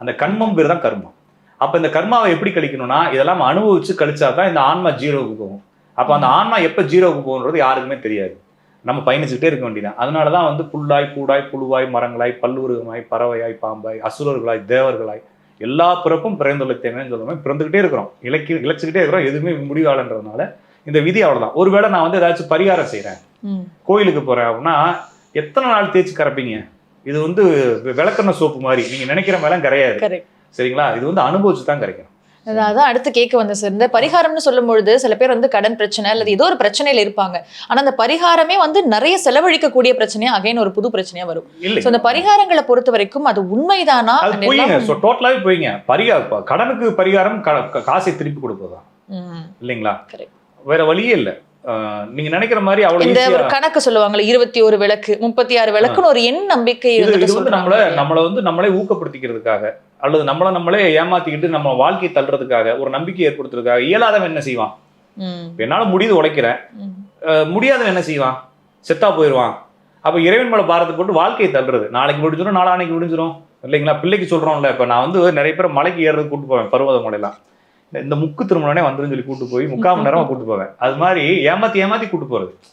அந்த கண்மம் பேர் தான் கர்மம் அப்ப இந்த கர்மாவை எப்படி கழிக்கணும்னா இதெல்லாம் அனுபவிச்சு கழிச்சா தான் இந்த ஆன்மா ஜீரோவுக்கு போகும். அப்ப அந்த ஆன்மா எப்ப ஜீரோவுக்கு போகுன்றது யாருக்குமே தெரியாது. நம்ம பயணிச்சுக்கிட்டே இருக்க வேண்டியதான் அதனால தான் வந்து புல்லாய் கூடாய் புழுவாய் மரங்களாய் பல்லுருகமாய் பறவையாய் பாம்பாய் அசுரர்களாய் தேவர்களாய் எல்லா பிறப்பும் பிறந்துள்ள தேவைன்னு சொல்லுவோம் பிறந்துக்கிட்டே இருக்கிறோம். இலக்கி இழைச்சிக்கிட்டே இருக்கிறோம். எதுவுமே முடிவாளன்றதுனால இந்த விதி அவ்வளவுதான். ஒருவேளை நான் வந்து ஏதாச்சும் பரிகாரம் செய்றேன். ம். கோயிலுக்கு போறேன் அப்படின்னா எத்தனை நாள் தேய்ச்சி கரைப்பீங்க? இது வந்து விளக்கெண்ணெய் சோப்பு மாதிரி. நீங்க நினைக்கிற மாதிரிலாம் கரையாது Correct. சரிங்களா? இது வந்து அனுபவிச்சு தான் கிடைக்கும் அதான் அடுத்து கேட்க வந்தேன் சார் இந்த பரிகாரம்னு சொல்லும் பொழுது சில பேர் வந்து கடன் பிரச்சனை அல்லது ஏதோ ஒரு பிரச்சனையில இருப்பாங்க. ஆனா அந்த பரிகாரமே வந்து நிறைய செலவழிக்கக்கூடிய பிரச்சனையா அகைன் ஒரு புது பிரச்சனையா வரும். சோ அந்த பரிகாரங்களை பொறுத்த வரைக்கும் அது உண்மைதானா? போயிங்க. எல்லாம் ஸோ டோட்டலாவே போயிங்க. பரிகா கடனுக்கு பரிகாரம் காசை திருப்பி கொடுப்பதுதான். இல்லைங்களா. வேற வழியே இல்லை. நீங்க நினைக்கிற மாதிரி அவ்வளவு இந்த ஒரு கணக்கு சொல்லுவாங்கல்ல இருபத்தி ஒரு விளக்கு முப்பத்தி ஆறு விளக்குன்னு ஒரு எண் நம்பிக்கை இது வந்து நம்மள? நம்மளை வந்து நம்மளே ஊக்கப்படுத்திக்கிறதுக்காக அல்லது நம்மள நம்மளே ஏமாத்திக்கிட்டு நம்ம வாழ்க்கையை தள்ளுறதுக்காக ஒரு நம்பிக்கை ஏற்படுத்துறதுக்காக இயலாதவன் என்ன செய்வான்? என்னால முடியுது உழைக்கிறேன் முடியாதவன் என்ன செய்வான்? செத்தா போயிடுவான் அப்ப இறைவன் மேல பாரத்தை போட்டு வாழ்க்கையை தள்ளுறது. நாளைக்கு முடிஞ்சிடும் நாளானைக்கு முடிஞ்சிடும் இல்லைங்களா? பிள்ளைக்கு சொல்றோம்ல இப்ப நான் வந்து நிறைய பேர் மலைக்கு ஏறுறது கூட்டு போவேன் பருவத மலையெல்லாம். இந்த- முக்கு திருமணம்னே வந்துருன்னு சொல்லி கூட்டு போய் முக்கால் மணி நேரமா கூட்டு போவேன். அது மாதிரி ஏமாத்தி ஏமாத்தி கூட்டு போறது.